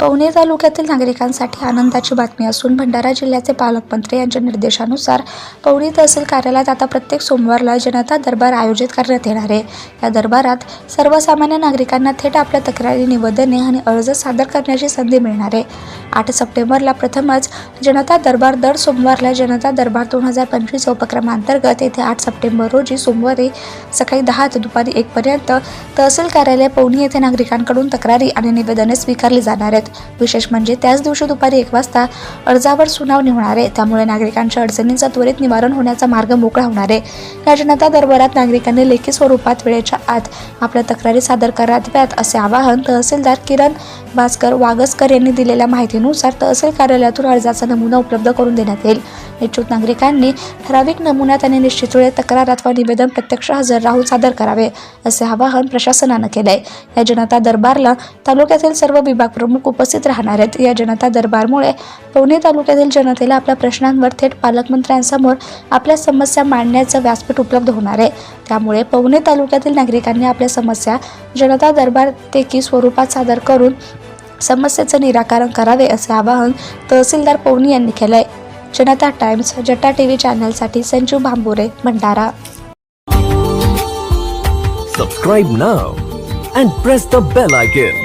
पवनी तालुक्यातील नागरिकांसाठी आनंदाची बातमी असून भंडारा जिल्ह्याचे पालकमंत्री यांच्या निर्देशानुसार पवनी तहसील कार्यालयात आता प्रत्येक सोमवारला जनता दरबार आयोजित करण्यात येणार आहे. या दरबारात सर्वसामान्य नागरिकांना थेट आपल्या तक्रारी निवेदने आणि अर्ज सादर करण्याची संधी मिळणार आहे. आठ सप्टेंबरला प्रथमच जनता दरबार दर सोमवारला जनता दरबार दोन हजार पंचवीस उपक्रमांतर्गत येथे आठ सप्टेंबर रोजी सोमवारी सकाळी दहा ते दुपारी एकपर्यंत तहसील कार्यालय पवनी येथे नागरिकांकडून तक्रारी आणि निवेदने स्वीकारली जाणार आहेत. विशेष म्हणजे त्याच दिवशी दुपारी एक वाजता अर्जावर सुनावणी होणार आहे. त्यामुळे नागरिकांच्या अडचणींचा त्वरित निवारण होण्याचा मार्ग मोकळा होणार आहे. या जनता दरबारात नागरिकांनी लेखी स्वरूपात वेळेच्या आत आपल्या तक्रारी सादर कराव्यात असे आवाहन तहसीलदार किरण भास्कर वागसकर यांनी दिलेल्या माहितीनुसार तहसील कार्यालयातून अर्जाचा नमुना उपलब्ध करून देण्यात येईल. इच्छुक नागरिकांनी ठराविक नमुन्यात आणि निश्चित वेळेत तक्रार अथवा निवेदन प्रत्यक्ष हजर राहून सादर करावे असे आवाहन प्रशासनानं केलंय. या जनता दरबारला तालुक्यातील सर्व विभाग प्रमुख उपस्थित राहणार आहेत. या जनता दरबारमुळे पवनी तालुक्यातील जनतेला आपल्या प्रश्नांवर थेट पालकमंत्र्यांसमोर आपल्या समस्या मांडण्याचं व्यासपीठ उपलब्ध होणार आहे. त्यामुळे पवने तालुक्यातील नागरिकांनी आपल्या समस्या जनता दरबार तेकी स्वरूपात सादर करून समस्येचं निराकरण करावे असे आवाहन तहसीलदार पवनी यांनी केलं आहे जनता टाइम्स जटा T V चॅनलसाठी Sanju Bhambure Bhandara. Subscribe now and press the bell icon